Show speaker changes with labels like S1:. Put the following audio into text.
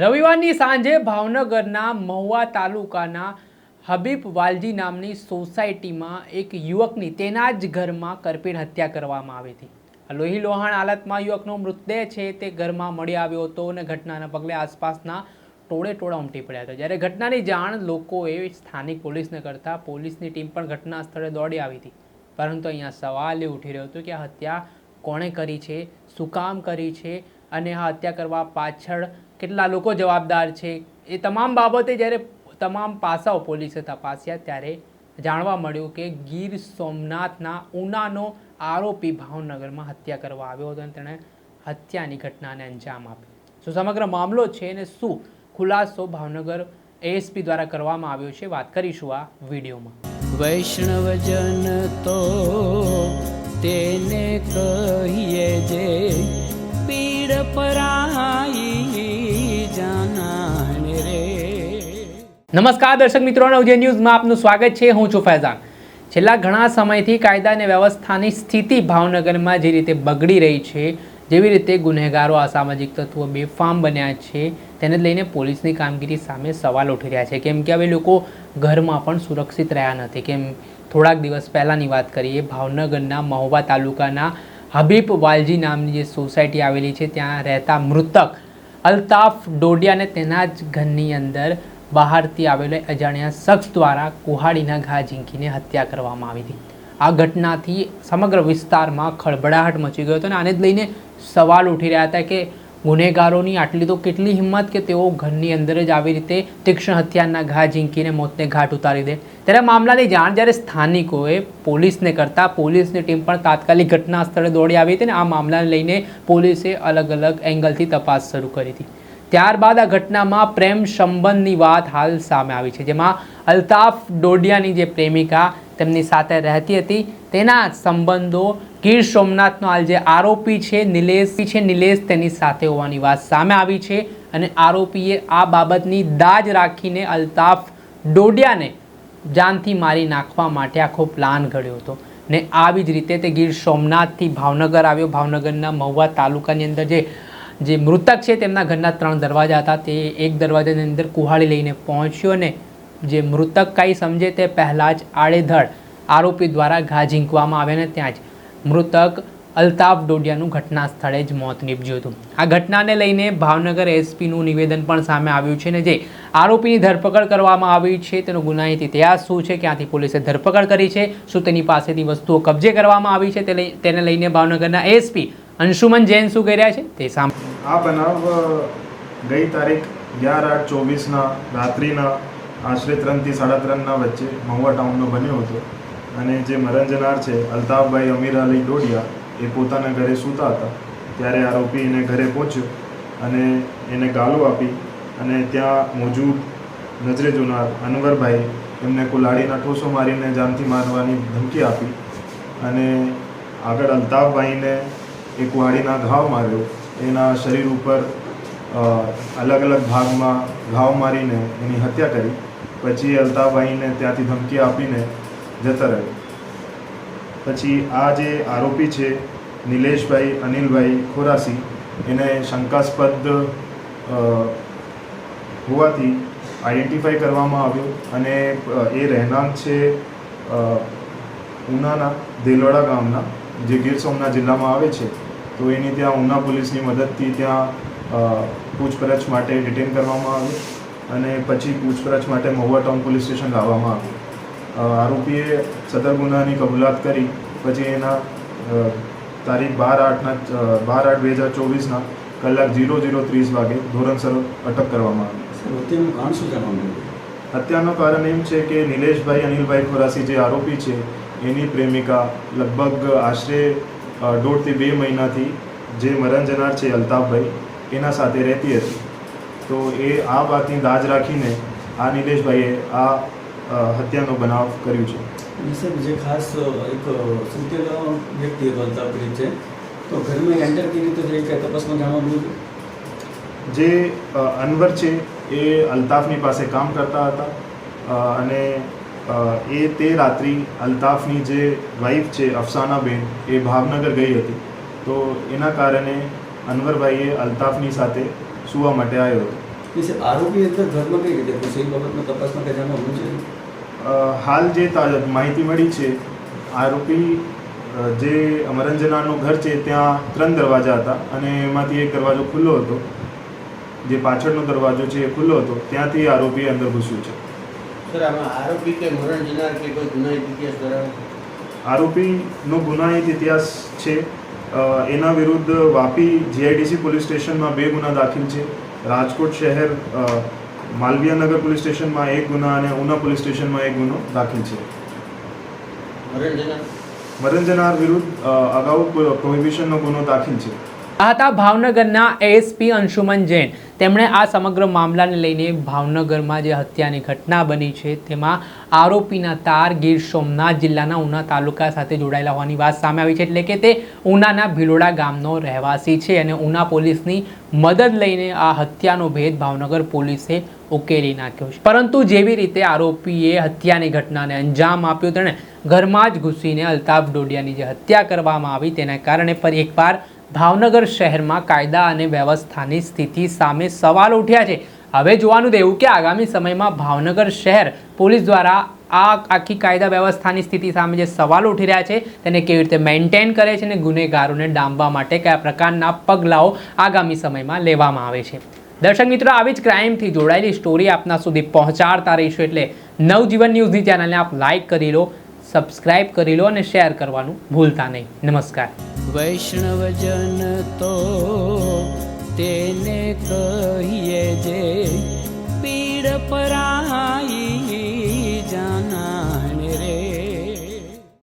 S1: રવિવારની સાંજે ભાવનગરના મહુવા તાલુકાના હબીબ વાલજી નામની સોસાયટીમાં એક યુવકની તેના જ ઘરમાં કરપીણ હત્યા કરવામાં આવી હતી. લોહી લોહાણ હાલતમાં યુવકનો મૃતદેહ છે તે ઘરમાં મળી આવ્યો હતો અને ઘટનાના પગલે આસપાસના ટોળે ટોળા ઉમટી પડ્યા હતા. જ્યારે ઘટનાની જાણ લોકોએ સ્થાનિક પોલીસને કરતા પોલીસની ટીમ પણ ઘટના સ્થળે દોડી આવી હતી. પરંતુ અહીંયા સવાલ એ ઉઠી રહ્યો હતો કે આ હત્યા કોણે કરી છે, શું કામ કરી છે અને આ હત્યા કરવા પાછળ કેટલા લોકો જવાબદાર છે, એ તમામ બાબતે જ્યારે તમામ પાસાઓ પોલીસે તપાસ્યા ત્યારે જાણવા મળ્યું કે ગીર સોમનાથના ઉનાનો આરોપી ભાવનગરમાં હત્યા કરવા આવ્યો હતો અને તેણે હત્યાની ઘટનાને અંજામ આપ્યો. શું સમગ્ર મામલો છે અને શું ખુલાસો ભાવનગર એએસપી દ્વારા કરવામાં આવ્યો છે, વાત કરીશું આ વિડીયોમાં.
S2: વૈષ્ણવજન તો તેને કહીએ જે
S1: નમસ્કાર દર્શક મિત્રો, નવજે ન્યૂઝમાં આપનું સ્વાગત છે. હું છું ફૈઝાન. છેલ્લા ઘણા સમયથી કાયદા અને વ્યવસ્થાની સ્થિતિ ભાવનગરમાં જે રીતે બગડી રહી છે, જેવી રીતે ગુનેગારો, અસામાજિક તત્વો બેફામ બન્યા છે, તેને લઈને પોલીસની કામગીરી સામે સવાલ ઉઠી રહ્યા છે. કેમ કે હવે લોકો ઘરમાં પણ સુરક્ષિત રહ્યા નથી. કેમ? થોડાક દિવસ પહેલાંની વાત કરીએ, ભાવનગરના મહુવા તાલુકાના હબીબ વાલજી નામની જે સોસાયટી આવેલી છે, ત્યાં રહેતા મૃતક અલ્તાફ ડોડિયાને તેના જ ઘરની અંદર બહારથી આવેલો અજાણ્યા શખ્સ દ્વારા કુહાડીના ઘા ઝીંકીને હત્યા કરવામાં આવી હતી. આ ઘટનાથી સમગ્ર વિસ્તારમાં ખળભળાહટ મચી ગયો હતો અને આને જ લઈને સવાલ ઉઠી રહ્યા હતા કે ગુનેગારોની આટલી તો કેટલી હિંમત કે તેઓ ઘરની અંદર જ આવી રીતે તીક્ષ્ણ હથિયારના ઘા ઝીંકીને મોતને ઘાટ ઉતારી દે. ત્યારે મામલાની જાણ જ્યારે સ્થાનિકોએ પોલીસને કરતા પોલીસની ટીમ પણ તાત્કાલિક ઘટના સ્થળે દોડી આવી હતી ને આ મામલાને લઈને પોલીસે અલગ અલગ એંગલથી તપાસ શરૂ કરી હતી. ત્યારબાદ આ ઘટનામાં પ્રેમ સંબંધની વાત હાલ સામે આવી છે, જેમાં અલ્તાફ ડોડિયાની જે પ્રેમિકા તેમની સાથે રહેતી હતી. તેના સંબંધો ગીર સોમનાથનો હાલ જે આરોપી છે, નિલેશ છે, નિલેશ તેની સાથે હોવાની વાત સામે આવી છે અને આરોપીએ આ બાબતની દાજ રાખીને અલ્તાફ ડોડિયાને જાનથી મારી નાખવા માટે આખો પ્લાન ઘડ્યો હતો. ને આવી જ રીતે તે ગીર સોમનાથથી ભાવનગર આવ્યો. ભાવનગરના મહુવા તાલુકાની અંદર જે જે મૃતક છે, તેમના ઘરના ત્રણ દરવાજા હતા. તે એક દરવાજાની અંદર કુહાડી લઈને પહોંચ્યો ને જે મૃતક કાંઈ સમજે તે પહેલાં જ આડેધડ આરોપી દ્વારા ઘા ઝીંકવામાં આવે ને ત્યાં જ મૃતક અલ્તાફ ડોડિયાનું ઘટના સ્થળે જ મોત નીપજ્યું હતું. આ ઘટનાને લઈને ભાવનગર એસપીનું નિવેદન પણ સામે આવ્યું છે ને જે આરોપીની ધરપકડ કરવામાં આવી છે તેનો ગુનાહિત ઇતિહાસ શું છે, ક્યાંથી પોલીસે ધરપકડ કરી છે, શું તેની પાસેથી વસ્તુઓ કબજે કરવામાં આવી છે તેને લઈને ભાવનગરના એસપી અંશુમન જૈન શું કહી રહ્યા છે તે સામે
S3: આ બનાવ ગઈ તારીખ અગિયાર આઠ ચોવીસના રાત્રિના આશરે ત્રણથી સાડા ત્રણના વચ્ચે મહુવા ટાઉનનો બન્યો હતો અને જે મરંજનાર છે, અલ્તાફભાઈ અમીર અલી ડોડિયા, એ પોતાના ઘરે સૂતા હતા. ત્યારે આરોપી એને ઘરે પહોંચ્યો અને એને ગાલો આપી અને ત્યાં મોજૂદ નજરે જોનાર અનવરભાઈ એમને કુલાડીના ઠોસો મારીને જાનથી મારવાની ધમકી આપી અને આગળ અલ્તાફભાઈને એ કુહાડીના ઘાવ માર્યો. એના શરીર ઉપર અલગ અલગ ભાગમાં ઘાવ મારીને એની હત્યા કરી. પછી અલ્તાભાઈને ત્યાંથી ધમકી આપીને જતા રહ્યો પછી આ જે આરોપી છે, નિલેશભાઈ, અનિલભાઈ ખોરાસી, એને શંકાસ્પદ હોવાથી આઈડેન્ટિફાઈ કરવામાં આવ્યો અને એ રહેણાંક છે ઉનાના, દેલવાડા ગામના, જે ગીર સોમનાથ જિલ્લામાં આવે છે, તો એની ત્યાં ઉના પોલીસની મદદથી ત્યાં પૂછપરછ માટે ડિટેન કરવામાં આવ્યો. અને પછી પૂછપરછ માટે મહુવા ટાઉન પોલીસ સ્ટેશન લાવવામાં આવ્યું. આરોપીએ સદર ગુનાની કબૂલાત કરી પછી એના તારીખ બાર આઠના બાર આઠ બે હજાર ચોવીસના કલાક ઝીરો ઝીરો ત્રીસ વાગે ધોરણસર અટક કરવામાં આવી.
S4: હત્યાનું કારણ
S3: એમ છે કે નિલેશભાઈ અનિલભાઈ ખોરાસી જે આરોપી છે એની પ્રેમિકા લગભગ આશરે દોઢથી બે મહિનાથી જે મરણ જનાર છે અલ્તાફભાઈ એના સાથે રહેતી હતી. તો એ આ વાતની દાજ રાખીને આ નિલેશભાઈએ આ હત્યાનો બનાવ કર્યું છે.
S4: અને જે ખાસ એક સુતેલો વ્યક્તિ હતો અલ્તાફરી છે. તો ઘરમાં એન્ટર કરી રીતે થઈ કે તપાસમાં જાણવા મળ્યું
S3: જે અનવર છે એ અલ્તાફની પાસે કામ કરતા હતા. અને એ તે રાત્રિ અલ્તાફની જે વાઈફ છે અફસાનાબેન એ ભાવનગર ગઈ હતી. તો એના કારણે અનવરભાઈએ અલ્તાફની સાથે સૂવા માટે આવ્યો. હતો
S4: એ છે આરોપી અંદર ઘરમાં કઈ રીતે? ઘૂસે બાબતમાં તપાસમાં કઈ જાણવા મળ્યું છે?
S3: હાલ જે માહિતી મળી છે આરોપી જે અમરંજનાનું ઘર છે ત્યાં ત્રણ દરવાજા હતા અને એમાંથી એક દરવાજો ખુલ્લો હતો. જે પાછળનો દરવાજો છે એ ખુલ્લો હતો. ત્યાંથી આરોપી અંદર ઘૂસ્યું છે.
S5: સર આમાં આરોપી કે મરણ જનાર કે કોઈ ગુનાહિત ઇતિહાસ ધરાવે
S3: આરોપીનો ગુનાહિત ઇતિહાસ છે. એના વિરુદ્ધ વાપી જીઆઈડીસી પોલીસ સ્ટેશનમાં બે ગુના દાખલ છે. રાજકોટ શહેર માલવીયાનગર પોલીસ સ્ટેશનમાં એક ગુના અને ઉના પોલીસ સ્ટેશનમાં એક ગુનો દાખલ છે. મરંજનાર વિરુદ્ધ અગાઉ પ્રોહિબિશનનો ગુનો દાખલ છે.
S1: આ હતા ભાવનગરના એએસપી અંશુમન જૈન. તેમણે આ સમગ્ર મામલાને લઈને ભાવનગરમાં જે હત્યાની ઘટના બની છે, તેમાં આરોપીના તાર ગીર સોમનાથ જિલ્લાના ઉના તાલુકા સાથે જોડાયેલા હોવાની વાત સામે આવી છે, એટલે કે તે ઉનાના ભિલોડા ગામનો રહેવાસી છે અને ઉના પોલીસની મદદ લઈને આ હત્યાનો ભેદ ભાવનગર પોલીસે ઉકેલી નાખ્યો છે. પરંતુ જેવી રીતે આરોપીએ હત્યાની ઘટનાને અંજામ આપ્યો, તેણે ઘરમાં જ ઘૂસીને અલ્તાફ ડોડિયાની જે હત્યા કરવામાં આવી, તેના કારણે ફરી એકવાર ભાવનગર શહેરમાં કાયદા અને વ્યવસ્થાની સ્થિતિ સામે સવાલ ઉઠ્યા છે. હવે જોવાનું દેવું કે આગામી સમયમાં ભાવનગર શહેર પોલીસ દ્વારા આ આખી કાયદા વ્યવસ્થાની સ્થિતિ સામે જે સવાલ ઉઠી રહ્યા છે, તેને કેવી રીતે મેન્ટેન કરે છે અને ગુનેગારોને ડામવા માટે કયા પ્રકારના પગલાઓ આગામી સમયમાં લેવામાં આવે છે. દર્શક મિત્રો, આવી જ ક્રાઇમથી જોડાયેલી સ્ટોરી આપના સુધી પહોંચાડતા રહીશું એટલે નવજીવન ન્યૂઝની ચેનલને આપ લાઇક કરી લો સબસ્ક્રાઇબ કરી લો અને શેર કરવાનું ભૂલતા નહીં. નમસ્કાર.
S2: વૈષ્ણવજન તો તેને કહીએ જે પીડ પરાઈ